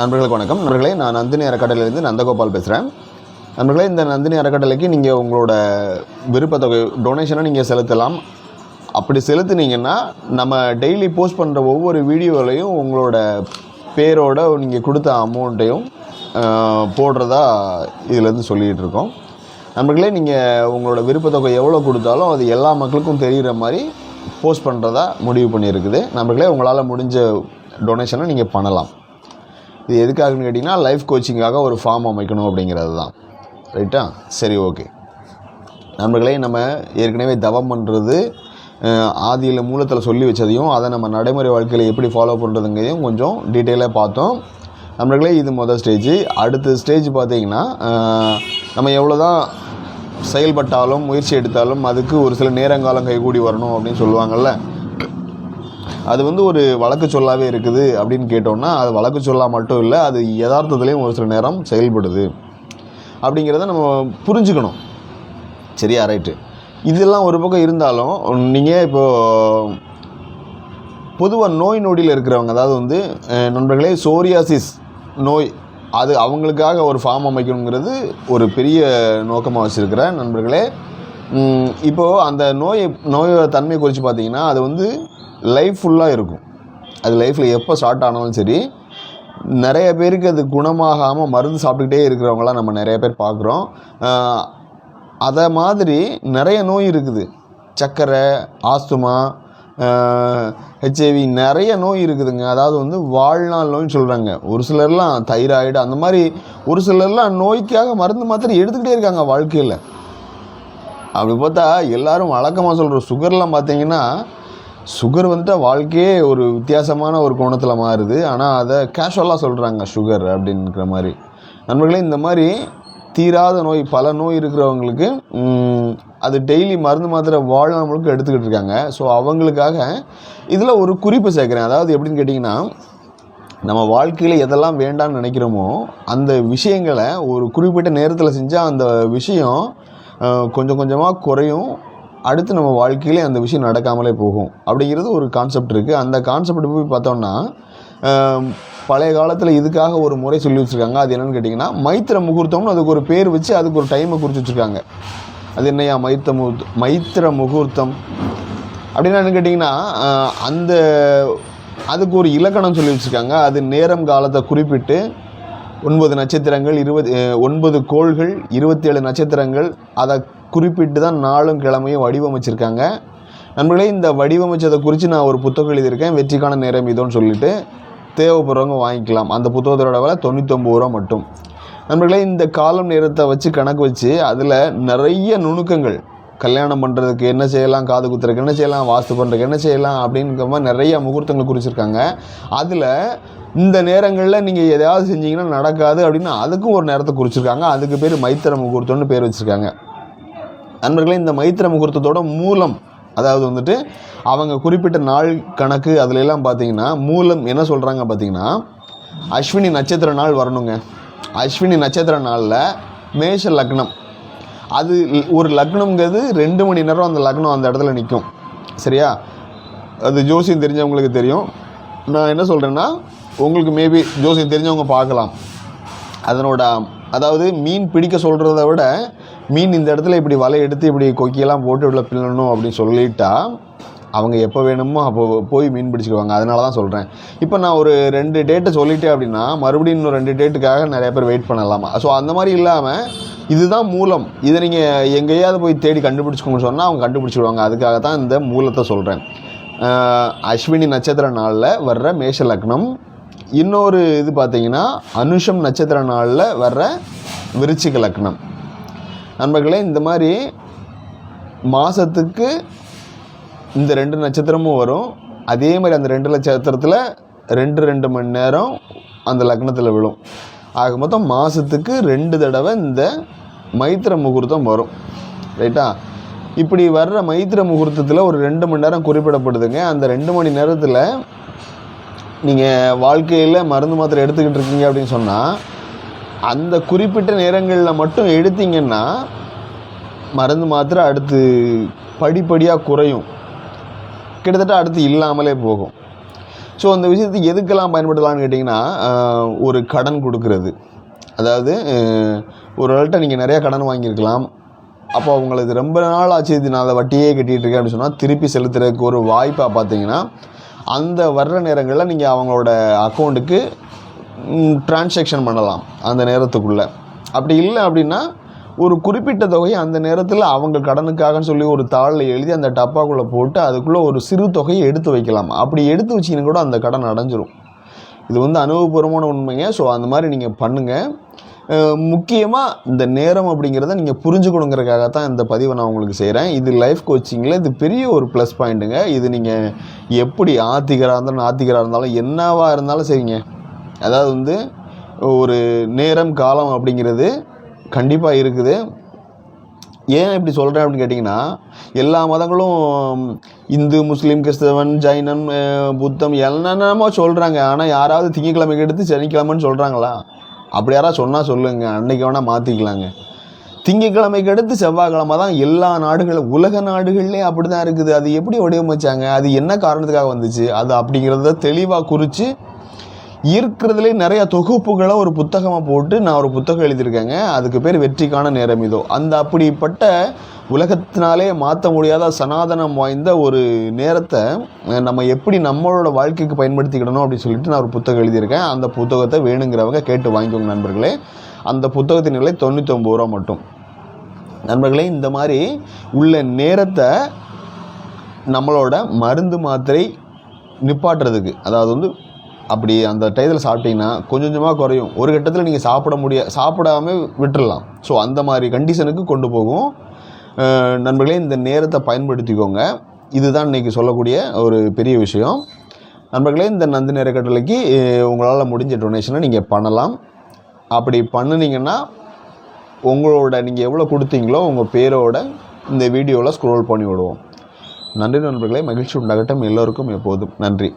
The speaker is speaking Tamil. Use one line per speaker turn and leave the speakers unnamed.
நண்பர்களுக்கு வணக்கம். நண்பர்களே நான் நந்தினி அறக்கட்டளையிலேருந்து நந்தகோபால் பேசுகிறேன் நண்பர்களே இந்த நந்தினி அறக்கட்டளைக்கு நீங்கள் உங்களோட விருப்பத்தொகை டொனேஷனை நீங்கள் செலுத்தலாம். அப்படி செலுத்துனீங்கன்னா நம்ம டெய்லி போஸ்ட் பண்ணுற ஒவ்வொரு வீடியோலையும் உங்களோட பேரோட நீங்கள் கொடுத்த அமௌண்ட்டையும் போடுறதா இதிலேருந்து சொல்லிகிட்டு இருக்கோம். நண்பர்களே நீங்கள் உங்களோட விருப்பத்தொகை எவ்வளோ கொடுத்தாலும் அது எல்லா மக்களுக்கும் தெரிகிற மாதிரி போஸ்ட் பண்ணுறதா முடிவு பண்ணியிருக்குது. நண்பர்களே உங்களால் முடிஞ்ச டொனேஷனை நீங்கள் பண்ணலாம். இது எதுக்காகன்னு கேட்டிங்கன்னா லைஃப் கோச்சிங்காக ஒரு ஃபார்ம் அமைக்கணும் அப்படிங்கிறது தான். ரைட்டா சரி ஓகே நண்பர்களே நம்ம ஏற்கனவே தவம் பண்ணுறது ஆதியில் மூலத்தில் சொல்லி வச்சதையும் அதை நம்ம நடைமுறை வாழ்க்கையில் எப்படி ஃபாலோ பண்ணுறதுங்கிறதையும் கொஞ்சம் டீட்டெயிலாக பார்த்தோம். நம்மளே இது மொதல் ஸ்டேஜ் அடுத்த ஸ்டேஜ் பார்த்தீங்கன்னா நம்ம எவ்வளோ தான் செயல்பட்டாலும் முயற்சி எடுத்தாலும் அதுக்கு ஒரு சில நேரங்காலம் கைகூடி வரணும் அப்படின்னு சொல்லுவாங்கள்ல அது வந்து ஒரு வழக்கு சொல்லாகவே இருக்குது அப்படின்னு கேட்டோம்னா அது வழக்கு சொல்லா மட்டும் இல்லை அது யதார்த்தத்துலேயும் ஒரு சில நேரம் செயல்படுது. அப்படிங்கிறத நம்ம புரிஞ்சுக்கணும். சரியா ரைட்டு. இதெல்லாம் ஒரு பக்கம் இருந்தாலும் நீங்கள் இப்போது பொதுவாக நோய் நொடியில் இருக்கிறவங்க அதாவது வந்து நண்பர்களே சோரியாசிஸ் நோய் அது அவங்களுக்காக ஒரு ஃபார்ம் அமைக்கணுங்கிறது ஒரு பெரிய நோக்கமாக வச்சுருக்கிறேன் நண்பர்களே இப்போது அந்த நோய் நோயோட தன்மை குறித்து பார்த்தீங்கன்னா அது வந்து லைஃப் ஃபுல்லாக இருக்கும். அது லைஃப்பில் எப்போ ஸ்டார்ட் ஆனாலும் சரி நிறைய பேருக்கு அது குணமாகாமல் மருந்து சாப்பிட்டுக்கிட்டே இருக்கிறவங்களாம் நம்ம நிறைய பேர் பார்க்குறோம். அதை மாதிரி நிறைய நோய் இருக்குது. சர்க்கரை ஆஸ்துமா ஹெச்ஐவி நிறைய நோய் இருக்குதுங்க. அதாவது வந்து வாழ்நாள் நோய்னு சொல்கிறாங்க ஒரு சிலர்லாம் தைராய்டு அந்த மாதிரி ஒரு சிலர்லாம் நோய்க்காக மருந்து மாத்திரை எடுத்துக்கிட்டே இருக்காங்க வாழ்க்கையில். அப்படி பார்த்தா எல்லோரும் வழக்கமாக சொல்கிற சுகர்லாம் பார்த்தீங்கன்னா சுகர் வந்துட்டு வாழ்க்கையே ஒரு வித்தியாசமான ஒரு கோணத்தில் மாறுது. ஆனால் அதை கேஷுவலாக சொல்கிறாங்க சுகர் அப்படின்ற மாதிரி. நண்பர்களே இந்த மாதிரி தீராத நோய் பல நோய் இருக்கிறவங்களுக்கு அது டெய்லி மருந்து மாத்திரை வாழ்நாள் முழுக்க எடுத்துக்கிட்டு இருக்காங்க. ஸோ அவங்களுக்காக இதில் ஒரு குறிப்பு சேர்க்குறேன். அதாவது எப்படின்னு கேட்டிங்கன்னா நம்ம வாழ்க்கையில் எதெல்லாம் வேண்டாம்னு நினைக்கிறோமோ அந்த விஷயங்களை ஒரு குறிப்பிட்ட நேரத்தில் செஞ்சால் அந்த விஷயம் கொஞ்சம் கொஞ்சமாக குறையும். அடுத்து நம்ம வாழ்க்கையிலே அந்த விஷயம் நடக்காமலே போகும். அப்படிங்கிறது ஒரு கான்செப்ட் இருக்குது அந்த கான்செப்ட் போய் பார்த்தோம்னா பழைய காலத்தில் இதுக்காக ஒரு முறை சொல்லி வச்சுருக்காங்க. அது என்னென்னு கேட்டிங்கன்னா மைத்திர முகூர்த்தம்னு அதுக்கு ஒரு பேர் வச்சு அதுக்கு ஒரு டைமை குறித்து வச்சுருக்காங்க. அது என்னையா மைத்த முகூர்த்த மைத்திர முகூர்த்தம்? அப்படின்னா என்ன கேட்டிங்கன்னா அந்த அதுக்கு ஒரு இலக்கணம் சொல்லி வச்சுருக்காங்க. அது நேரம் காலத்தை குறிப்பிட்டு ஒன்பது நட்சத்திரங்கள் இருபது ஒன்பது கோள்கள் இருபத்தேழு நட்சத்திரங்கள். அதை குறிப்பிட்டு தான் நாளும் கிழமையும் வடிவமைச்சிருக்காங்க. நண்பர்களே இந்த வடிவமைச்சதை குறித்து நான் ஒரு புத்தகம் எழுதியிருக்கேன். வெற்றிக்கான நேரம் இதோன்னு சொல்லிட்டு தேவைப்படுறவங்க வாங்கிக்கலாம். அந்த புத்தகத்தோட விலை தொண்ணூத்தொம்பது ரூபா மட்டும். நண்பர்களே இந்த காலம் நேரத்தை வச்சு கணக்கு வச்சு அதில் நிறைய நுணுக்கங்கள் கல்யாணம் பண்ணுறதுக்கு என்ன செய்யலாம் காது குத்துறதுக்கு என்ன செய்யலாம் வாஸ்து பண்ணுறதுக்கு என்ன செய்யலாம் அப்படிங்கிற மாதிரி நிறைய முகூர்த்தங்கள் குறிச்சிருக்காங்க. அதில் இந்த நேரங்களில் நீங்கள் எதாவது செஞ்சீங்கன்னா நடக்காது அப்படின்னு அதுக்கும் ஒரு நேரத்தை குறிச்சிருக்காங்க. அதுக்கு பேர் மைத்திர முகூர்த்தம்னு பேர் வச்சுருக்காங்க. நண்பர்களே இந்த மைத்திர முகூர்த்தத்தோட மூலம் அதாவது வந்துட்டு அவங்க குறிப்பிட்ட நாள் கணக்கு அதுலெல்லாம் பார்த்தீங்கன்னா மூலம் என்ன சொல்கிறாங்க பார்த்தீங்கன்னா அஸ்வினி நட்சத்திர நாள் வரணுங்க. அஸ்வினி நட்சத்திர நாளில் மேஷ லக்னம் அது ஒரு லக்னம்ங்கிறது ரெண்டு மணி நேரம் அந்த லக்னம் அந்த இடத்துல நிற்கும் சரியா? அது ஜோசியம் தெரிஞ்சவங்களுக்கு தெரியும். நான் என்ன சொல்கிறேன்னா உங்களுக்கு மேபி ஜோசியம் தெரிஞ்சவங்க பார்க்கலாம். அதனோட அதாவது மீன் பிடிக்க சொல்கிறத விட மீன் இந்த இடத்துல இப்படி வலை எடுத்து இப்படி கொக்கியெல்லாம் போட்டு இவ்வளோ பின்னணும் அப்படின்னு சொல்லிட்டா அவங்க எப்போ வேணுமோ அப்போ போய் மீன் பிடிச்சிக்குவாங்க. அதனால தான் சொல்கிறேன் இப்போ நான் ஒரு ரெண்டு டேட்டை சொல்லிட்டேன் அப்படின்னா மறுபடியும் இன்னும் ரெண்டு டேட்டுக்காக நிறைய பேர் வெயிட் பண்ணலாமா? ஸோ அந்த மாதிரி இல்லாமல் இதுதான் மூலம். இதை நீங்கள் எங்கேயாவது போய் தேடி கண்டுபிடிச்சிக்கோங்கன்னு சொன்னால் அவங்க கண்டுபிடிச்சிடுவாங்க. அதுக்காக தான் இந்த மூலத்தை சொல்கிறேன் அஸ்வினி நட்சத்திர நாளில் வர்ற மேஷ லக்னம். இன்னொரு இது பார்த்தீங்கன்னா அனுஷம் நட்சத்திர நாளில் வர்ற விருச்சிக லக்னம். நண்பர்களே இந்த மாதிரி மாதத்துக்கு இந்த ரெண்டு நட்சத்திரமும் வரும். அதே மாதிரி அந்த ரெண்டு நட்சத்திரத்தில் ரெண்டு ரெண்டு மணி நேரம் அந்த லக்னத்தில் விழும். ஆக மொத்தம் மாதத்துக்கு ரெண்டு தடவை இந்த மைத்திர முகூர்த்தம் வரும். ரைட்டா? இப்படி வர்ற மைத்திர முகூர்த்தத்தில் ஒரு ரெண்டு மணி நேரம் குறிப்பிடப்படுதுங்க. அந்த ரெண்டு மணி நேரத்தில் நீங்கள் வாழ்க்கையில் மருந்து மாத்திரை எடுத்துக்கிட்டு இருக்கீங்க அப்படின்னு சொன்னால் அந்த குறிப்பிட்ட நேரங்களில் மட்டும் எடுத்தீங்கன்னா மருந்து மாத்திரை அடுத்து படிப்படியாக குறையும். கிட்டத்தட்ட அடுத்து இல்லாமலே போகும். ஸோ அந்த விஷயத்துக்கு எதுக்கெல்லாம் பயன்படுத்தலாம்னு கேட்டிங்கன்னா ஒரு கடன் கொடுக்கறது. அதாவது ஒரு ஆள்கிட்ட நீங்கள் நிறையா கடன் வாங்கியிருக்கலாம். அப்போ அவங்களுக்கு ரொம்ப நாள் ஆச்சு இது நான் அதை வட்டியே கட்டிகிட்டு இருக்கேன் அப்படின்னு சொன்னால் திருப்பி செலுத்துறதுக்கு ஒரு வாய்ப்பாக பார்த்தீங்கன்னா அந்த வர்ற நேரங்களில் நீங்கள் அவங்களோட அக்கௌண்ட்டுக்கு டிரான்சாக்ஷன் பண்ணலாம் அந்த நேரத்துக்குள்ளே. அப்படி இல்லை அப்படின்னா ஒரு குறிப்பிட்ட தொகையை அந்த நேரத்தில் அவங்க கடனுக்காகன்னு சொல்லி ஒரு தாளில் எழுதி அந்த டப்பாக்குள்ளே போட்டு அதுக்குள்ளே ஒரு சிறு தொகையை எடுத்து வைக்கலாம். அப்படி எடுத்து வச்சிங்கன்னா கூட அந்த கடன் அடைஞ்சிரும். இது வந்து அனுபவபூர்வமான உண்மைங்க. ஸோ அந்த மாதிரி நீங்கள் பண்ணுங்கள் முக்கியமாக இந்த நேரம் அப்படிங்கிறத நீங்கள் புரிஞ்சுக்கணுங்கிறக்காக தான் இந்த பதிவை நான் உங்களுக்கு செய்கிறேன் இது லைஃப் கோச்சிங்கில் இது பெரிய ஒரு ப்ளஸ் பாயிண்ட்டுங்க இது நீங்கள் எப்படி ஆத்திகராக இருந்தாலும் ஆத்திகராக இருந்தாலும் என்னவாக இருந்தாலும் சரிங்க. அதாவது வந்து ஒரு நேரம் காலம் அப்படிங்கிறது கண்டிப்பாக இருக்குது. ஏன் இப்படி சொல்கிறேன் அப்படின்னு கேட்டிங்கன்னா எல்லா மதங்களும் இந்து முஸ்லீம் கிறிஸ்தவன் ஜைனன் புத்தம் என்னென்னமோ சொல்கிறாங்க ஆனால் யாராவது திங்கக்கிழமைக்கு எடுத்து சனிக்கிழமைன்னு சொல்கிறாங்களா அப்படி யாராவது சொன்னால் சொல்லுங்க. அன்னைக்கு வேணால் மாற்றிக்கலாங்க திங்கக்கிழமைக்கு அடுத்து செவ்வாய்க்கிழமை தான் எல்லா நாடுகளும் உலக நாடுகள்லேயே அப்படி தான் இருக்குது. அது எப்படி வடிவமைச்சாங்க? அது என்ன காரணத்துக்காக வந்துச்சு? அது அப்படிங்கிறத தெளிவாக குறித்து இருக்கிறதுலே நிறைய தொகுப்புகளை ஒரு புத்தகமாக போட்டு நான் ஒரு புத்தகம் எழுதியிருக்கேங்க. அதுக்கு பேர் வெற்றிக்கான நேரம் இதோ. அந்த அப்படிப்பட்ட உலகத்தினாலே மாற்ற முடியாத சனாதனம் வாய்ந்த ஒரு நேரத்தை நம்ம எப்படி நம்மளோட வாழ்க்கைக்கு பயன்படுத்திக்கிடணும் அப்படின்னு சொல்லிட்டு நான் ஒரு புத்தகம் எழுதியிருக்கேன். அந்த புத்தகத்தை வேணுங்கிறவங்க கேட்டு வாங்கிக்கோங்க நண்பர்களே. அந்த புத்தகத்தின் விலை தொண்ணூற்றி ரூபா மட்டும். நண்பர்களே இந்த மாதிரி உள்ள நேரத்தை நம்மளோட மருந்து மாத்திரை நிப்பாட்டுறதுக்கு அதாவது வந்து அப்படி அந்த டயத்தில் சாப்பிட்டீங்கன்னா கொஞ்சம் கொஞ்சமாக குறையும். ஒரு கட்டத்தில் நீங்கள் சாப்பிட முடிய சாப்பிடாம விட்டுடலாம் ஸோ அந்த மாதிரி கண்டிஷனுக்கு கொண்டு போகும். நண்பர்களே இந்த நேரத்தை பயன்படுத்திக்கோங்க. இதுதான் இன்றைக்கி சொல்லக்கூடிய ஒரு பெரிய விஷயம். நண்பர்களே இந்த நந்தி நேர கட்டளைக்கு உங்களால் முடிஞ்ச டொனேஷனை நீங்கள் பண்ணலாம். அப்படி பண்ணுனீங்கன்னா உங்களோட நீங்கள் எவ்வளோ கொடுத்தீங்களோ உங்கள் பேரோட இந்த வீடியோவில் ஸ்க்ரோல் பண்ணி விடுவோம். நன்றி நண்பர்களே மகிழ்ச்சி உண்டாகட்டும். எல்லோருக்கும் எப்போதும் நன்றி.